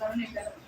जाऊन एखादा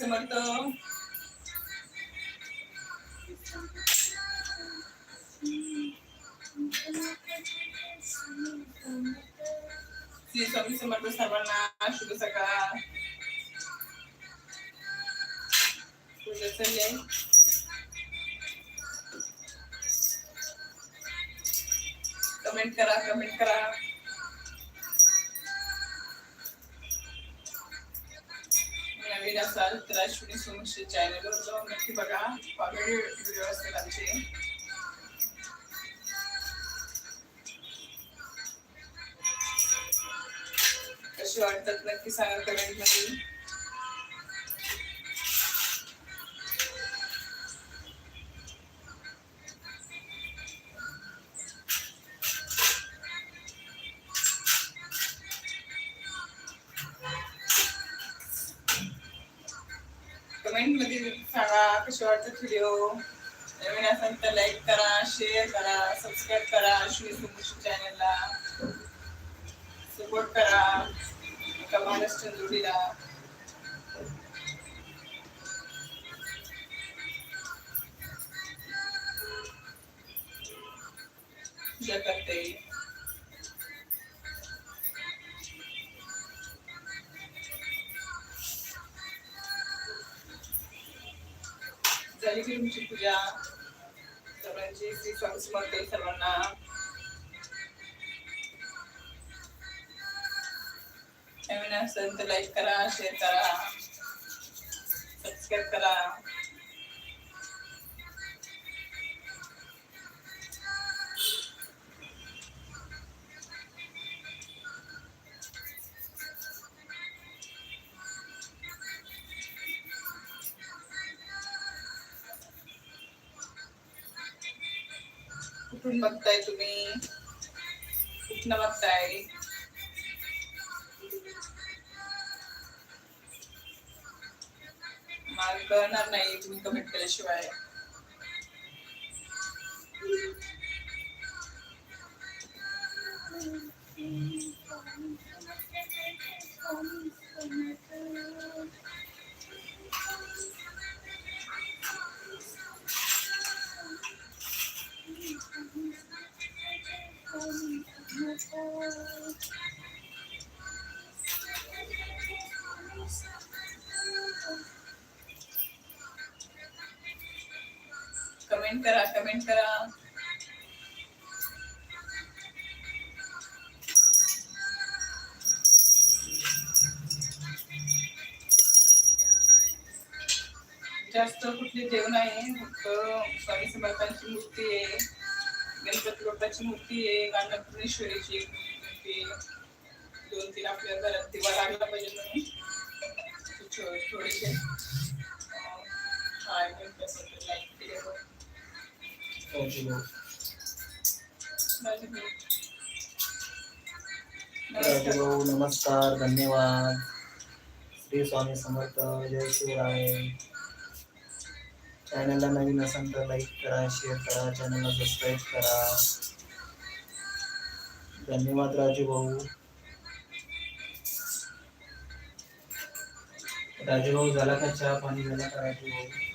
समर्थ श्री स्वामी समर्थ सर्वांना शुभ सकाळ पूजा चालली आहे. कमेंट करा कमेंट करा असाल तर अश्विनी सोमशी चॅनलवर जाऊन नक्की बघा. कॉमेडी व्हिडिओ असतात आमचे. कसे वाटतात नक्की सांगा कमेंट व्हिडिओ नवीन असेल तर लाईक करा शेअर करा सबस्क्राईब करा श्री सोमशी चॅनलला सपोर्ट करा एका महाराष्ट्र जोडीला पूजा करते झाली पूजा. सर्वांची श्री स्वामी समर्थ सर्वांना. नवीन असेल तर लाईक करा शेअर करा सबस्क्राईब करा. कुठून बघताय तुम्ही? कुठनं बघताय? मला कळणार नाही तुम्ही कमेंट केल्याशिवाय. कमेंट करा कमेंट करा. जास्त कुठले देव नाही फक्त स्वामी समर्थांची मूर्ती आहे गणपती बाप्पाची मूर्ती आहे गाणपतीश्वरीची मूर्ती दोन तीन आपल्या घरात दिवा लागला पाहिजे म्हणून. थो- थोडेसे अं, राजू भाऊ नमस्कार धन्यवाद श्री स्वामी समर्थ जय शिवराय चॅनलला नवीन असेल तर लाईक करा शेअर करा चॅनलला सबस्क्राईब करा धन्यवाद राजू भाऊ राजू भाऊ झाला का चहा पाणी झाला का राजू भाऊ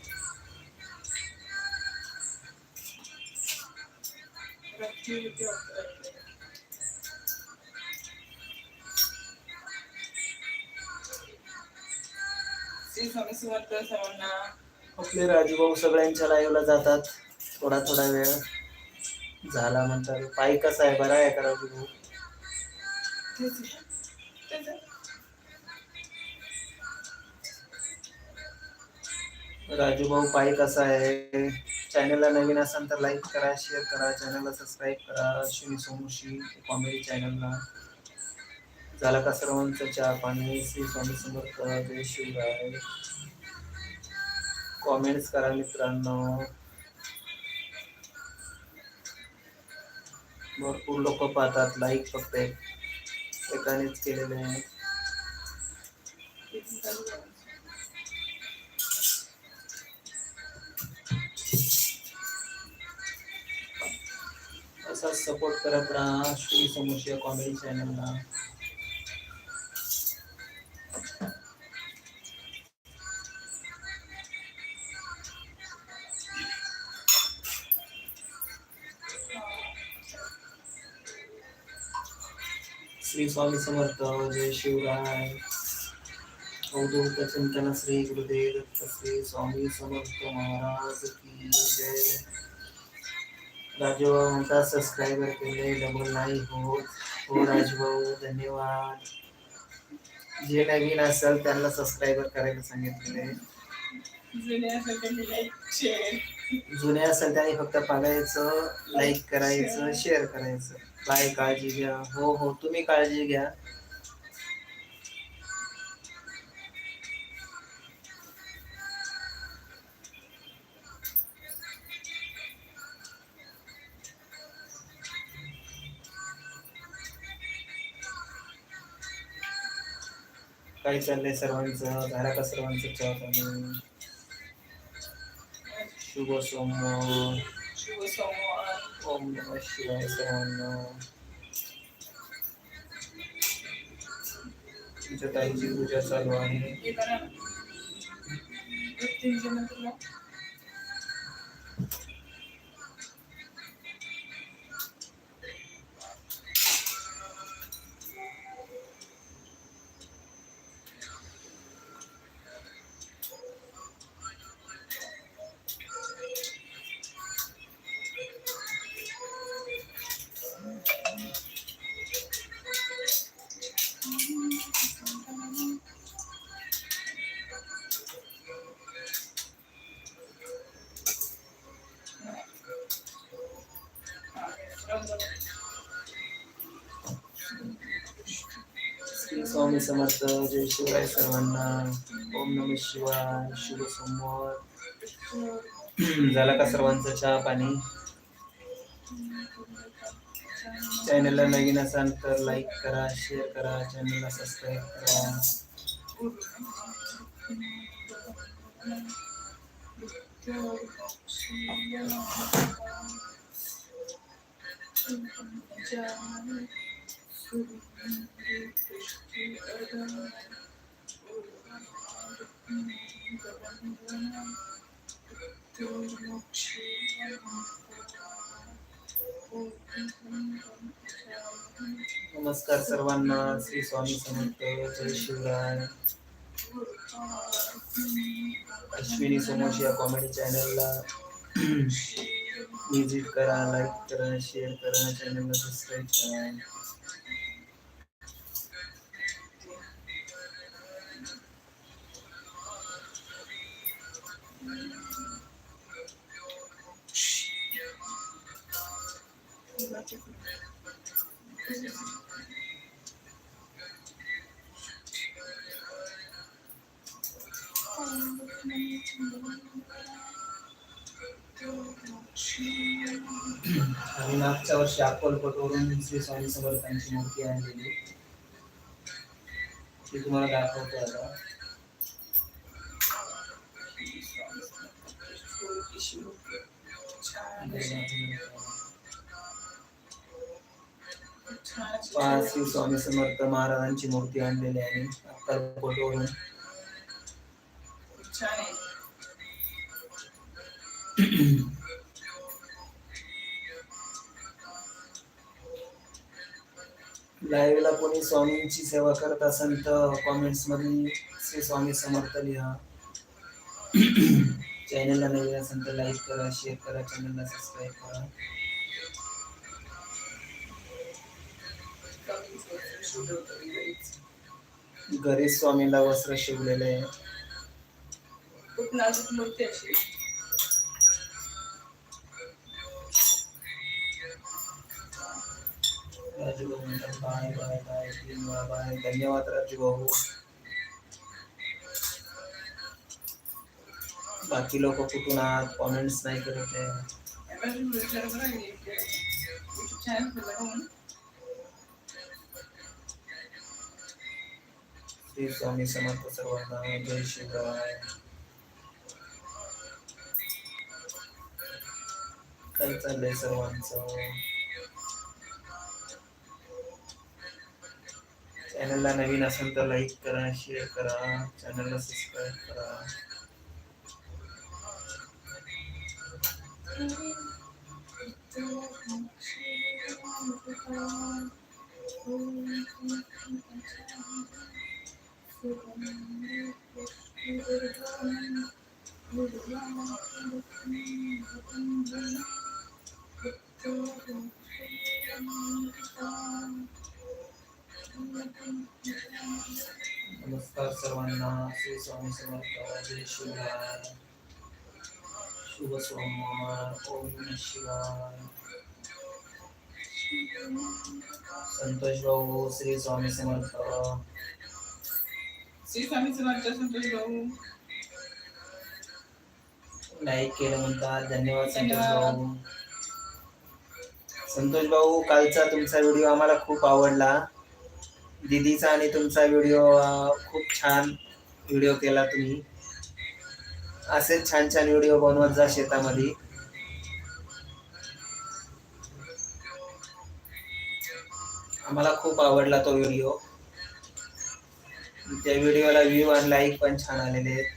श्री स्वामी समर्थ सर्वांना आपले राजूभाऊ सगळ्यांच्या लाईव्हला जातात. थोडा थोडा वेळ झाला म्हणतात पायी कसा आहे बरा आहे का राजूभाऊ? राजूभाऊ पाय पायी कसा आहे? चॅनलला नवीन असाल तर लाईक करा शेअर करा चॅनलला सबस्क्राईब करा. अश्विनी सोमुशी कॉमेडी चॅनलला. झाला का सर्वांचं चहा पाणी. श्री स्वामी समर्थ. जय शिवराय. कॉमेंट्स करा मित्रांनो. भरपूर लोक पाहतात. लाईक फक्त एकानेच केलेले आहे. असाच सपोर्ट करत राहा श्री समोशिया कॉमेडी चॅनलला श्री स्वामी समर्थ, जय शिवराय। अवधूत चिंतन श्री गुरुदेव श्री स्वामी समर्थ महाराज की जय। राजूभाऊ म्हणतात सबस्क्राईबर केले डबल नाही होत हो राजूभाऊ धन्यवाद. जे नवीन असेल त्यांना सबस्क्राईबर करायला सांगितलेले जुने असेल त्यांनी फक्त बघायचं लाईक करायचं शेअर करायचं. काय काळजी घ्या. हो हो तुम्ही काळजी घ्या. काय चाललंय सर्वांचं धाराका सर्वांचं चहा पाणी शुभ सोमवार. शुभ सोमवार ओम नम शिवाय सर्वांना. तुमच्या ताईची पूजा चालू आहे. स्वामी समर्थ जय शिवाय सर्वांना. ओम नम शिवाय. शुभ समोर झाला का सर्वांचं चहा पाणी? चॅनलला नवीन असाल तर लाईक करा शेअर करा चॅनलला सबस्क्राईब करा. नमस्कार सर्वांना, श्री स्वामी समर्थ, जय शिवराय. अश्विनी समोश या कॉमेडी चॅनलला विज़िट करा लाईक करा शेअर करा चॅनलला सबस्क्राईब करा. आणि मागच्या वर्षी अक्कलकोटवरून श्री स्वामी समर्थांची मूर्ती आणलेली ती तुम्हाला दाखवतो आता Thank you. पाच स्वामी समर्थ महाराजांची मूर्ती आणलेली आहे. अक्कलकोटवरून लाईव्ह ला कोणी स्वामींची सेवा करत असेल तर कॉमेंट्समध्ये श्री स्वामी समर्थ लिहा. चॅनलला नवीन असेल तर लाईक करा शेअर करा चॅनलला सबस्क्राईब करा. शिवलं घरीच. स्वामींना वस्त्र शिवलेले. आहे खूप नाजूक मूर्ती अशी? राजू भाऊ म्हणतात बाय बाय बाय तीन वेळा बाय. धन्यवाद राजू भाऊ बाकी लोक कुठून आहात? कॉमेंट्स नाही करत आहे. श्री स्वामी समर्थ सर्वांना जय शिवराय काय चाललंय सर्वांचं? चॅनलला नवीन असेल तर लाईक करा शेअर करा चॅनलला सबस्क्राईब करा. नमस्कार सर्वांना श्री स्वामी समर्थ जय शिवराय शुभ सोमवार ओम नमः शिवाय संतोष भाऊ श्री स्वामी समर्थ संतोष भाऊ लाईक केलं म्हणतात धन्यवाद संतोष. भाऊ संतोष भाऊ कालचा तुमचा व्हिडिओ आम्हाला खूप आवडला. दीदीचा आणि तुमचा व्हिडिओ खूप छान व्हिडिओ केला तुम्ही. असेच छान छान व्हिडिओ बनवत जा शेतामध्ये. आम्हाला खूप आवडला तो व्हिडिओ त्या व्हिडिओला व्ह्यू आणि लाईक पण छान आलेले आहेत.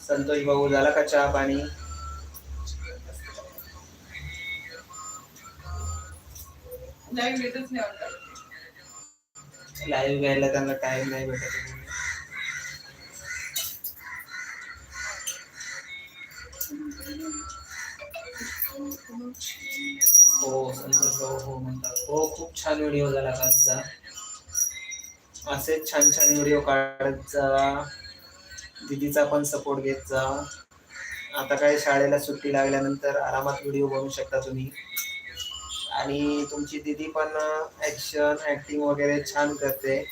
संतोष भाऊ झाला का चहा पाणी? लाईव्ह घ्यायला त्यांना टाइम नाही भेटत. हो संतोष भाऊ हो म्हणतात हो खूप छान व्हिडिओ झाला कालचा असेच छान छान व्हिडिओ काढत जा दीदीचा पण सपोर्ट घेत जा आता काय शाळेला सुट्टी लागल्यानंतर आरामात व्हिडिओ बनवू शकता तुम्ही. आणि तुमची दीदी पण ऍक्शन ऍक्टिंग वगैरे छान करते.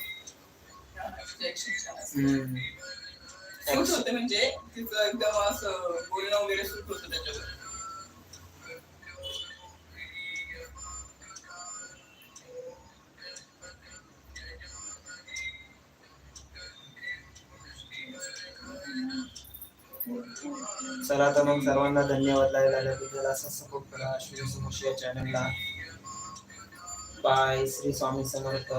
म्हणजे तिचं एकदम असं बोलणं वगैरे होतं त्याच्यावर. चला आता मग सर्वांना धन्यवाद लागायला लागल्याबद्दल असं सपोर्ट करा. श्री समोर या चॅनलला बाय श्री स्वामी समर्थ.